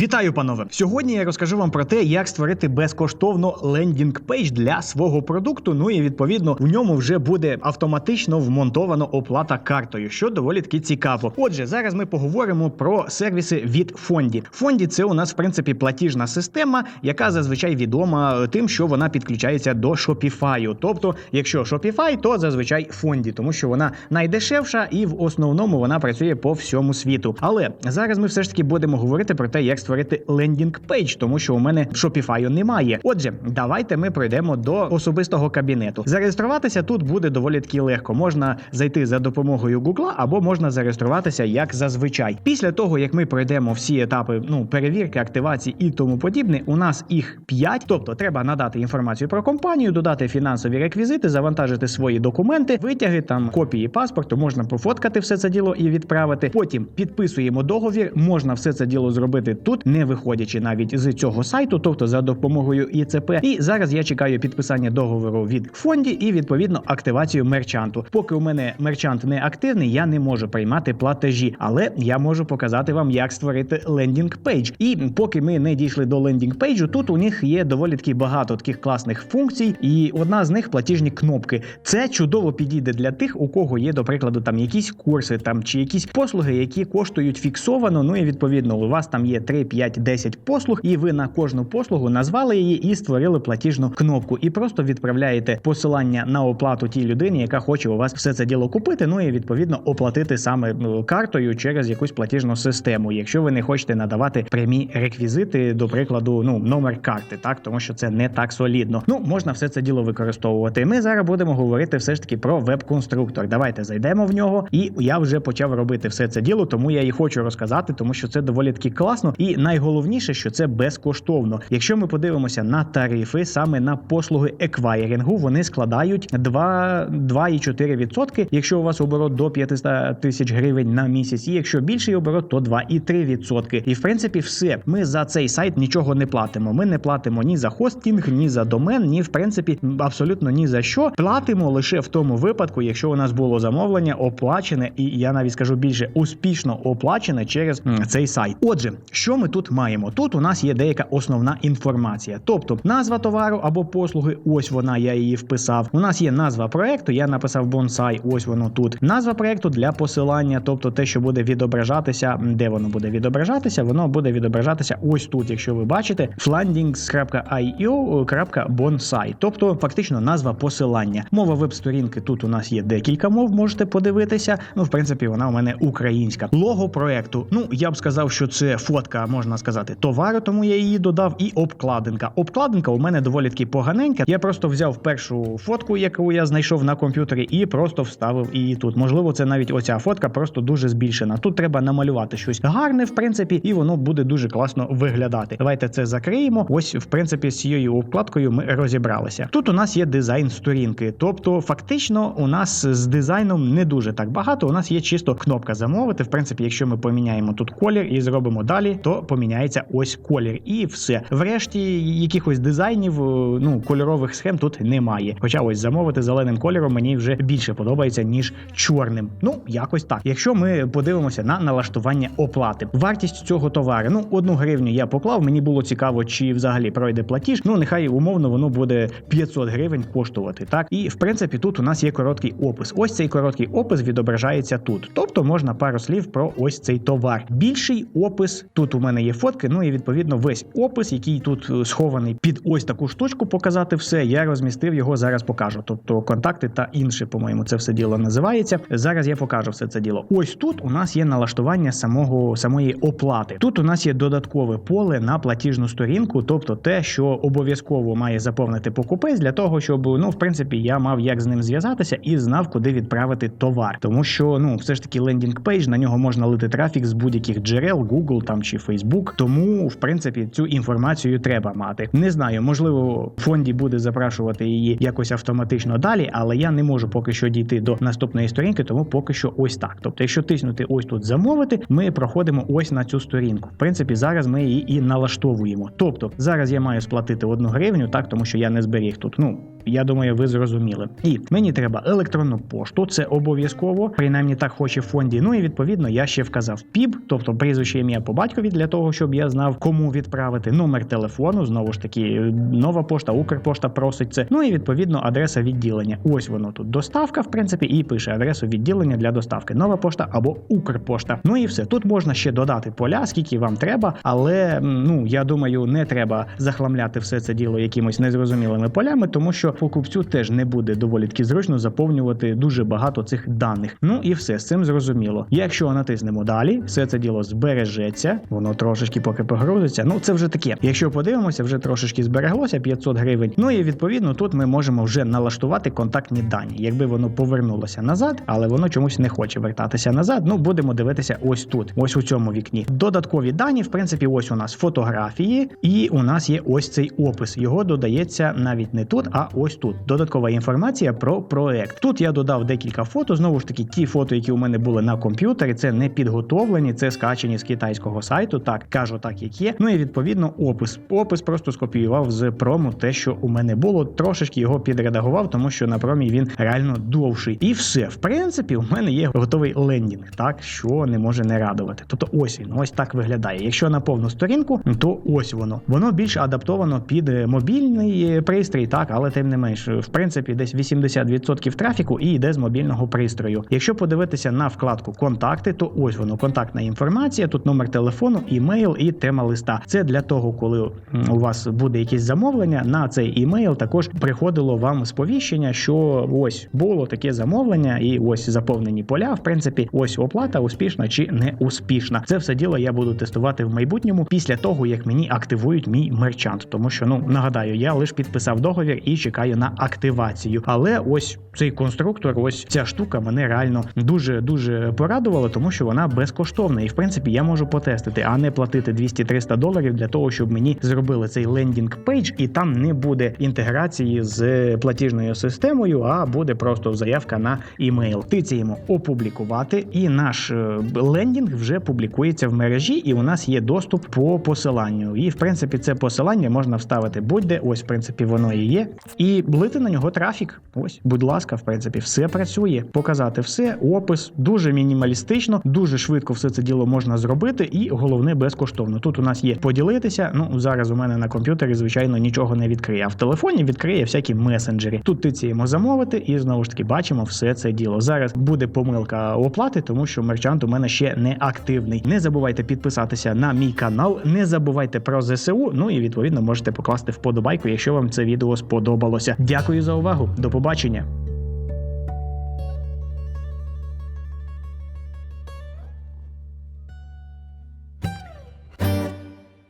Вітаю, панове! Сьогодні я розкажу вам про те, як створити безкоштовно лендінг пейдж для свого продукту. Ну і відповідно в ньому вже буде автоматично вмонтовано оплата картою, що доволі таки цікаво. Отже, зараз ми поговоримо про сервіси від фонді. Фонді це у нас в принципі платіжна система, яка зазвичай відома тим, що вона підключається до Shopify. Тобто, якщо Shopify, то зазвичай фонді, тому що вона найдешевша і в основному вона працює по всьому світу. Але зараз ми все ж таки будемо говорити про те, як створити лендінг пейдж, тому що у мене Shopify немає. Отже, давайте ми пройдемо до особистого кабінету. Зареєструватися тут буде доволі таки легко. Можна зайти за допомогою Google або можна зареєструватися як зазвичай. Після того, як ми пройдемо всі етапи ну перевірки, активації і тому подібне, у нас їх 5, тобто треба надати інформацію про компанію, додати фінансові реквізити, завантажити свої документи, витяги там копії паспорту, можна пофоткати все це діло і відправити. Потім підписуємо договір. Можна все це діло зробити тут, не виходячи навіть з цього сайту, тобто за допомогою ІЦП. І зараз я чекаю підписання договору від фонді і відповідно активацію мерчанту. Поки у мене мерчант не активний, я не можу приймати платежі, але я можу показати вам, як створити лендінг пейдж. І поки ми не дійшли до лендінг пейджу, тут у них є доволі таки багато таких класних функцій, і одна з них платіжні кнопки. Це чудово підійде для тих, у кого є, до прикладу, там якісь курси там чи якісь послуги, які коштують фіксовано. Ну і відповідно у вас там є 3, 5, 10 послуг, і ви на кожну послугу назвали її і створили платіжну кнопку. І просто відправляєте посилання на оплату тій людині, яка хоче у вас все це діло купити. Ну і відповідно оплатити саме ну, картою через якусь платіжну систему, якщо ви не хочете надавати прямі реквізити, до прикладу, ну номер карти, так тому що це не так солідно. Ну можна все це діло використовувати. Ми зараз будемо говорити все ж таки про веб-конструктор. Давайте зайдемо в нього, і я вже почав робити все це діло, тому я і хочу розказати, тому що це доволі таки класно. І найголовніше, що це безкоштовно. Якщо ми подивимося на тарифи, саме на послуги еквайрінгу, вони складають 2, 2,4%, якщо у вас оборот до 500 тисяч гривень на місяць, і якщо більший оборот, то 2,3%. І в принципі, все. Ми за цей сайт нічого не платимо. Ми не платимо ні за хостінг, ні за домен, ні в принципі абсолютно ні за що. Платимо лише в тому випадку, якщо у нас було замовлення оплачене, і я навіть скажу більше успішно оплачене через цей сайт. Отже, що ми тут маємо? Тут у нас є деяка основна інформація, тобто назва товару або послуги. Ось вона, я її вписав. У нас є назва проекту. Я написав бонсай. Ось воно тут. Назва проекту для посилання, тобто те, що буде відображатися, де воно буде відображатися, воно буде відображатися ось тут. Якщо ви бачите, flandings.io.bonsai, тобто фактично назва посилання. Мова веб-сторінки тут у нас є декілька мов, можете подивитися. Ну, в принципі, вона у мене українська. Лого проекту. Ну, я б сказав, що це фотка, можна сказати, товару, тому я її додав. І обкладинка. Обкладинка у мене доволі таки поганенька. Я просто взяв першу фотку, яку я знайшов на комп'ютері, і просто вставив її тут. Можливо, це навіть оця фотка просто дуже збільшена. Тут треба намалювати щось гарне, в принципі, і воно буде дуже класно виглядати. Давайте це закриємо. Ось, в принципі, з цією обкладкою ми розібралися. Тут у нас є дизайн сторінки, тобто, фактично, у нас з дизайном не дуже так багато. У нас є чисто кнопка замовити. В принципі, якщо ми поміняємо тут колір і зробимо далі, то поміняється ось колір, і все. Врешті якихось дизайнів, е, ну кольорових схем тут немає. Хоча ось замовити зеленим кольором мені вже більше подобається ніж чорним. Ну якось так. Якщо ми подивимося на налаштування оплати, вартість цього товару, ну одну гривню я поклав. Мені було цікаво, чи взагалі пройде платіж. Ну нехай умовно воно буде 500 гривень коштувати. Так і в принципі тут у нас є короткий опис. Ось цей короткий опис відображається тут. Тобто можна пару слів про ось цей товар. Більший опис тут у мене є фотки. Ну і відповідно весь опис, який тут е, схований під ось таку штучку, показати все. Я розмістив його зараз. Покажу. Тобто контакти та інше, по-моєму, це все діло називається. Зараз я покажу все це діло. Ось тут у нас є налаштування самого самої оплати. Тут у нас є додаткове поле на платіжну сторінку, тобто те, що обов'язково має заповнити покупець для того, щоб ну в принципі я мав як з ним зв'язатися і знав, куди відправити товар. Тому що ну все ж таки лендінг пейдж на нього можна лити трафік з будь-яких джерел, Google там чи Facebook. Тому в принципі цю інформацію треба мати. Не знаю, можливо, фонді буде запрашувати її якось автоматично далі, але я не можу поки що дійти до наступної сторінки, тому поки що ось так. Тобто, якщо тиснути ось тут замовити, ми проходимо ось на цю сторінку. В принципі, зараз ми її і налаштовуємо. Тобто зараз я маю сплатити одну гривню, так тому що я не зберіг тут. Ну я думаю, ви зрозуміли. І мені треба електронну пошту, це обов'язково, принаймні так хоче фонді. Ну і відповідно я ще вказав ПІБ, тобто прізвище ім'я по батькові для того, щоб я знав, кому відправити номер телефону. Знову ж таки, нова пошта, Укрпошта просить це. Ну і відповідно адреса відділення. Ось воно тут доставка, в принципі, і пише адресу відділення для доставки. Нова пошта або Укрпошта. Ну і все. Тут можна ще додати поля, скільки вам треба, але ну я думаю, не треба захламляти все це діло якимось незрозумілими полями, тому що покупцю теж не буде доволі таки зручно заповнювати дуже багато цих даних. Ну і все з цим зрозуміло. Якщо натиснемо далі, все це діло збережеться, воно трошечки поки погрузиться. Ну це вже таке. Якщо подивимося, вже трошечки збереглося 500 гривень. Ну і відповідно тут ми можемо вже налаштувати контактні дані. Якби воно повернулося назад, але воно чомусь не хоче вертатися назад. Ну будемо дивитися ось тут, ось у цьому вікні. Додаткові дані, в принципі, ось у нас фотографії, і у нас є ось цей опис. Його додається навіть не тут, а ось тут. Додаткова інформація про проект. Тут я додав декілька фото. Знову ж таки, ті фото, які у мене були на комп'ютері, це не підготовлені, це скачані з китайського сайту. Так кажу, так як є. Ну і відповідно опис. Опис просто скопіював з прому те, що у мене було. Трошечки його підредагував, тому що на промі він реально довший. І все, в принципі, у мене є готовий лендінг, так що не може не радувати. Тобто, ось він, ось так виглядає. Якщо на повну сторінку, то ось воно. Воно більш адаптовано під мобільний е, пристрій, так, але тим не менш, в принципі, десь 80% трафіку і йде з мобільного пристрою. Якщо подивитися на вкладку контакти, то ось воно контактна інформація. Тут номер телефону, імейл і тема листа. Це для того, коли у вас буде якесь замовлення. На цей імейл також приходило вам сповіщення, що ось було таке замовлення, і ось заповнені поля. В принципі, ось оплата успішна чи не успішна. Це все діло я буду тестувати в майбутньому після того, як мені активують мій мерчант. Тому що ну нагадаю, я лише підписав договір і чекаю на активацію. Але ось цей конструктор, ось ця штука мене реально дуже дуже порадувала, тому що вона безкоштовна. І в принципі я можу потестити, а не платити 200-300 доларів для того, щоб мені зробили цей лендінг пейдж, і там не буде інтеграції з платіжною системою, а буде просто заявка на імейл. Тицяємо опублікувати, і наш е, лендінг вже публікується в мережі, і у нас є доступ по посиланню. І в принципі, це посилання можна вставити будь-де. Ось, в принципі, воно і є. І влити на нього трафік. Ось, будь ласка, в принципі, все працює. Показати все, опис дуже мінімалістично, дуже швидко все це діло можна зробити, і головне безкоштовно. Тут у нас є поділитися. Ну зараз у мене на комп'ютері, звичайно, нічого не відкриє. А в телефоні відкриє всякі месенджері. Тут тиціємо замовити, і знову ж таки бачимо все це діло. Зараз буде помилка оплати, тому що мерчант у мене ще не активний. Не забувайте підписатися на мій канал, не забувайте про ЗСУ. Ну і відповідно можете покласти вподобайку, якщо вам це відео сподобалося. Дякую за увагу. До побачення.